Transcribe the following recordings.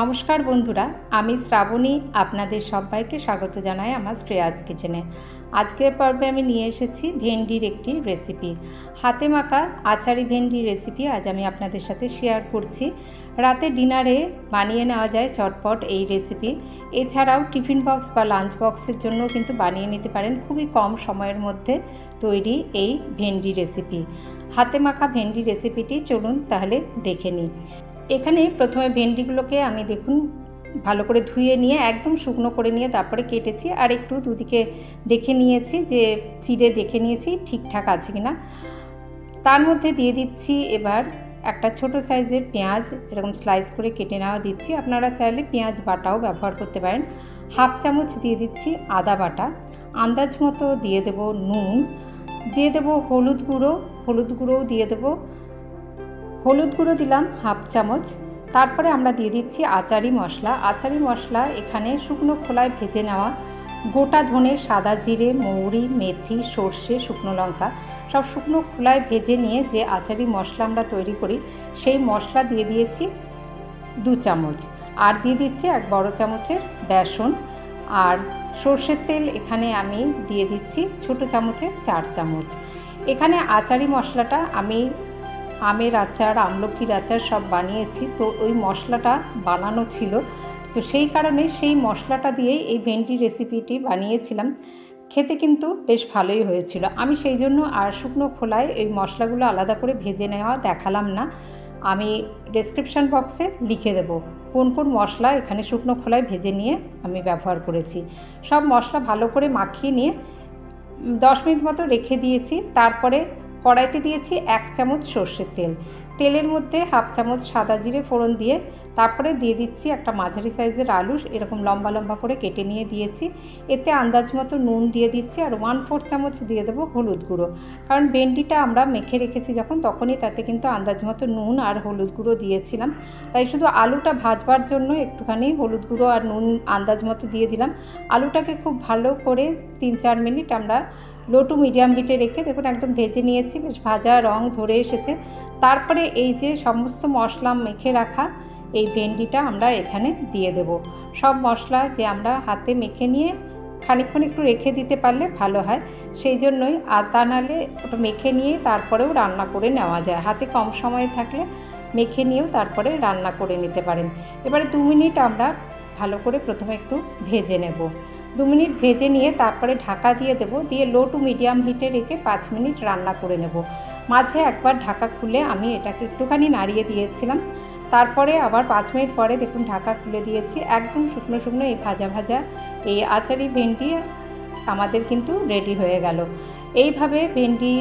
নমস্কার বন্ধুরা, আমি শ্রাবণী, আপনাদের সবাইকে স্বাগত জানাই আমার শ্রেয়াস কিচেনে। আজকের পর্বে আমি নিয়ে এসেছি ভেন্ডির একটি রেসিপি হাতে মাখা আচারি ভেন্ডির রেসিপি আজ আমি আপনাদের সাথে শেয়ার করছি। রাতে ডিনারে বানিয়ে নেওয়া যায় চটপট এই রেসিপি এছাড়াও টিফিন বক্স বা লাঞ্চ বক্সের জন্য কিন্তু বানিয়ে নিতে পারেন খুবই কম সময়ের মধ্যে তৈরি এই ভেন্ডি রেসিপি হাতে মাখা ভেন্ডি রেসিপিটি চলুন তাহলে দেখে নিই। এখানে প্রথমে ভেন্ডিগুলোকে আমি দেখুন, ভালো করে ধুয়ে নিয়ে, একদম শুকনো করে নিয়ে তারপরে কেটেছি। আর একটু দুদিকে দেখে নিয়েছি যে, চিড়ে দেখে নিয়েছি ঠিকঠাক আছে কি না তার মধ্যে দিয়ে দিচ্ছি এবার একটা ছোট সাইজের পেঁয়াজ, এরকম স্লাইস করে কেটে নেওয়া দিচ্ছি। আপনারা চাইলে পেঁয়াজ বাটাও ব্যবহার করতে পারেন। হাফ চামচ দিয়ে দিচ্ছি আদা বাটা। আন্দাজ মতো দিয়ে দেব নুন। দিয়ে দেব হলুদ গুঁড়ো। হলুদ গুঁড়োও দিয়ে দেবো। হলুদ গুঁড়ো দিলাম হাফ চামচ। তারপরে আমরা দিয়ে দিচ্ছি আচারি মশলা। আচারি মশলা এখানে শুকনো খোলায় ভেজে নেওয়া। গোটা ধনে সাদা জিরে, মৌরি, মেথি, সর্ষে, শুকনো লঙ্কা সব শুকনো খোলায় ভেজে নিয়ে যে আচারি মশলা আমরা তৈরি করি, সেই মশলা দিয়ে দিয়েছি দু চামচ। আর দিয়ে দিচ্ছি এক বড় চামচের বেসন। আর সর্ষের তেল এখানে আমি দিয়ে দিচ্ছি ছোট চামচের চার চামচ। এখানে আচারি মশলাটা আমি আমের আচার আমলকির আচার সব বানিয়েছি। তো ওই মশলাটা বানানো ছিল। তো সেই কারণে সেই মশলাটা দিয়েই এই ভেন্ডি রেসিপিটি বানিয়েছিলাম। খেতে কিন্তু বেশ ভালোই হয়েছিল। আমি সেই জন্য আর শুকনো খোলায় এই মশলাগুলো আলাদা করে ভেজে নেওয়া দেখালাম না। আমি ডেসক্রিপশান বক্সে লিখে দেব কোন কোন মশলা এখানে শুকনো খোলায় ভেজে নিয়ে আমি ব্যবহার করেছি। সব মশলা ভালো করে মাখিয়ে নিয়ে দশ মিনিট মতো রেখে দিয়েছি। তারপরে কড়াইতে দিয়েছি এক চামচ সর্ষের তেল। তেলের মধ্যে হাফ চামচ সাদা জিরে ফোড়ন দিয়ে তারপরে দিয়ে দিচ্ছি একটা মাঝারি সাইজের আলু, এরকম লম্বা লম্বা করে কেটে নিয়ে দিয়েছি। এতে আন্দাজ মতো নুন দিয়ে দিচ্ছি আর ওয়ান ফোর চামচ দিয়ে দেবো হলুদ গুঁড়ো। কারণ ভেন্ডিটা আমরা মেখে রেখেছি যখন, তখনই তাতে কিন্তু আন্দাজ মতো নুন আর হলুদ গুঁড়ো দিয়েছিলাম। তাই শুধু আলুটা ভাজবার জন্য একটুখানি হলুদ গুঁড়ো আর নুন আন্দাজ মতো দিয়ে দিলাম। আলুটাকে খুব ভালো করে তিন চার মিনিট আমরা লো টু মিডিয়াম হিটে রেখে, দেখুন একদম ভেজে নিয়েছি, বেশ ভাজা রং ধরে এসেছে। তারপরে এই যে সমস্ত মশলা মেখে রাখা এই ভেন্ডিটা আমরা এখানে দিয়ে দেব। সব মশলা যে আমরা হাতে মেখে নিয়ে খানিকক্ষণ একটু রেখে দিতে পারলে ভালো হয়। সেই জন্যই আর নালে মেখে নিয়ে তারপরেও রান্না করে নেওয়া যায়। হাতে কম সময় থাকলে মেখে নিয়েও তারপরে রান্না করে নিতে পারেন। এবারে দু মিনিট আমরা ভালো করে প্রথমে একটু ভেজে নেব। দু মিনিট ভেজে নিয়ে তারপরে ঢাকা দিয়ে দেবো, দিয়ে লো টু মিডিয়াম হিটে রেখে পাঁচ মিনিট রান্না করে নেব। মাঝে একবার ঢাকা খুলে আমি এটাকে একটুখানি নাড়িয়ে দিয়েছিলাম। তারপরে আবার পাঁচ মিনিট পরে দেখুন ঢাকা খুলে দিয়েছি, একদম শুকনো শুকনো এই ভাজা ভাজা এই আচারি ভেন্ডি আমাদের কিন্তু রেডি হয়ে গেল। এইভাবে ভেন্ডি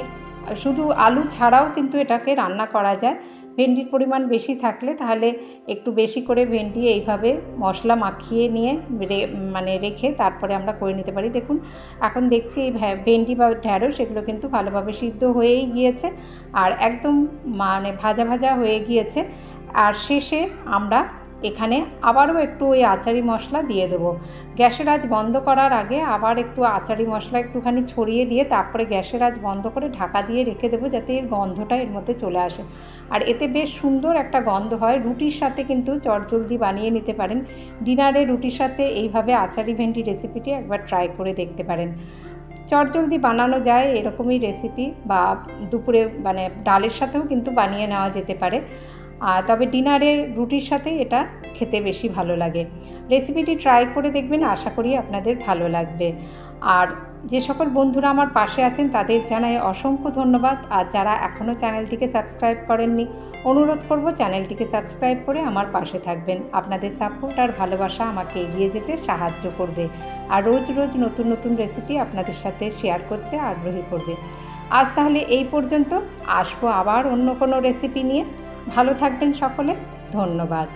শুধু আলু ছাড়াও কিন্তু এটাকে রান্না করা যায়। ভেন্ডির পরিমাণ বেশি থাকলে তাহলে একটু বেশি করে ভেন্ডি এইভাবে মশলা মাখিয়ে নিয়ে মানে রেখে তারপরে আমরা করে নিতে পারি। দেখুন, এখন দেখছি এই ভেন্ডি বা ঢ্যাঁড়স এগুলো কিন্তু ভালোভাবে সিদ্ধ হয়েই গিয়েছে আর একদম মানে ভাজা ভাজা হয়ে গিয়েছে। আর শেষে আমরা এখানে আবারও একটু ওই আচারি মশলা দিয়ে দেবো। গ্যাসের আজ বন্ধ করার আগে আবার একটু আচারি মশলা একটুখানি ছড়িয়ে দিয়ে তারপরে গ্যাসের আজ বন্ধ করে ঢাকা দিয়ে রেখে দেবো যাতে এর গন্ধটা এর মধ্যে চলে আসে। আর এতে বেশ সুন্দর একটা গন্ধ হয়। রুটির সাথে কিন্তু চটজলদি বানিয়ে নিতে পারেন। ডিনারে রুটির সাথে এইভাবে আচারি ভেন্ডি রেসিপিটি একবার ট্রাই করে দেখতে পারেন। চটজলদি বানানো যায় এরকমই রেসিপি বা দুপুরে মানে ডালের সাথেও কিন্তু বানিয়ে নেওয়া যেতে পারে। তবে ডিনারের রুটির সাথে এটা খেতে বেশি ভালো লাগে। রেসিপিটি ট্রাই করে দেখবেন, আশা করি আপনাদের ভালো লাগবে। আর যে সকল বন্ধুরা আমার পাশে আছেন, তাদের জানাই অসংখ্য ধন্যবাদ। আর যারা এখনও চ্যানেলটিকে সাবস্ক্রাইব করেননি, অনুরোধ করব চ্যানেলটিকে সাবস্ক্রাইব করে আমার পাশে থাকবেন। আপনাদের সাপোর্ট আর ভালোবাসা আমাকে এগিয়ে যেতে সাহায্য করবে। আর রোজ রোজ নতুন নতুন রেসিপি আপনাদের সাথে শেয়ার করতে আগ্রহী করবে। আজ তাহলে এই পর্যন্ত। আসব আবার অন্য কোনো রেসিপি নিয়ে। ভালো থাকবেন সকলে। ধন্যবাদ।